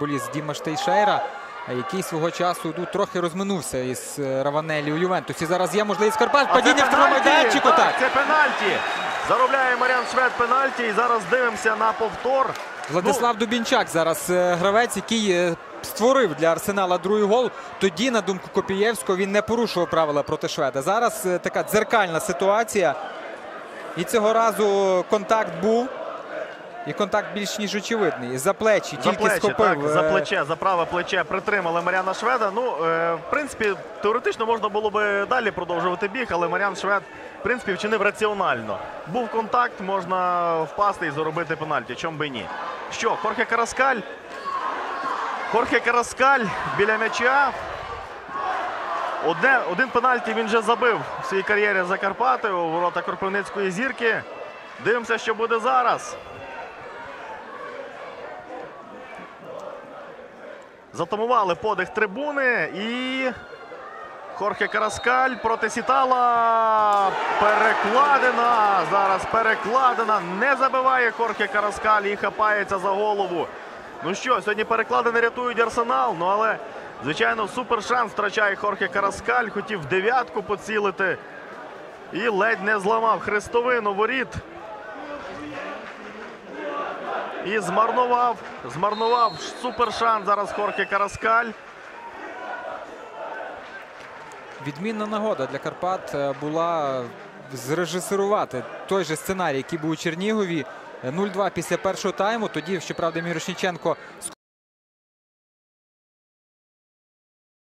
футболіст Діма Штейшейра, який свого часу ну, трохи розминувся із е, Раванелі у Ювентусі. Зараз є можливість Карпат. Падіння в майданчику. Так. Це пенальті. Заробляє Маріан Швед пенальті. І зараз дивимося на повтор. Владислав Дубінчак зараз е, гравець, який е, створив для Арсенала другий гол. Тоді, на думку Копієвського, він не порушував правила проти Шведа. Зараз така дзеркальна ситуація. І цього разу контакт був. І контакт більш ніж очевидний. За плечі, За тільки плечі, схопив. так, за е, плече, за праве плече притримали Маріана Шведа. Ну, е, в принципі, теоретично можна було би далі продовжувати біг, але Маріан Швед, в принципі, вчинив раціонально. Був контакт, можна впасти і заробити пенальті. Чом би ні. Що, Хорхе Караскаль? Хорхе Караскаль біля м'яча. Одне, один пенальті він вже забив в своїй кар'єрі за Карпати у ворота Кропивницької зірки. Дивимося, що буде зараз. Затамували подих трибуни і Хорхе Караскаль проти Сітала. Перекладена. Зараз перекладена. Не забиває Хорхе Караскаль і хапається за голову. Ну що, сьогодні перекладини рятують арсенал. Ну але, звичайно, супер шанс втрачає Хорхе Караскаль. Хотів дев'ятку поцілити. І ледь не зламав хрестовину воріт. І змарнував, змарнував супершанс зараз Хорхе Караскаль. Відмінна нагода для Карпат е, була зрежисерувати той же сценарій, який був у Чернігові. Е, 0-2 після першого тайму. Тоді, щоправда, Мірошніченко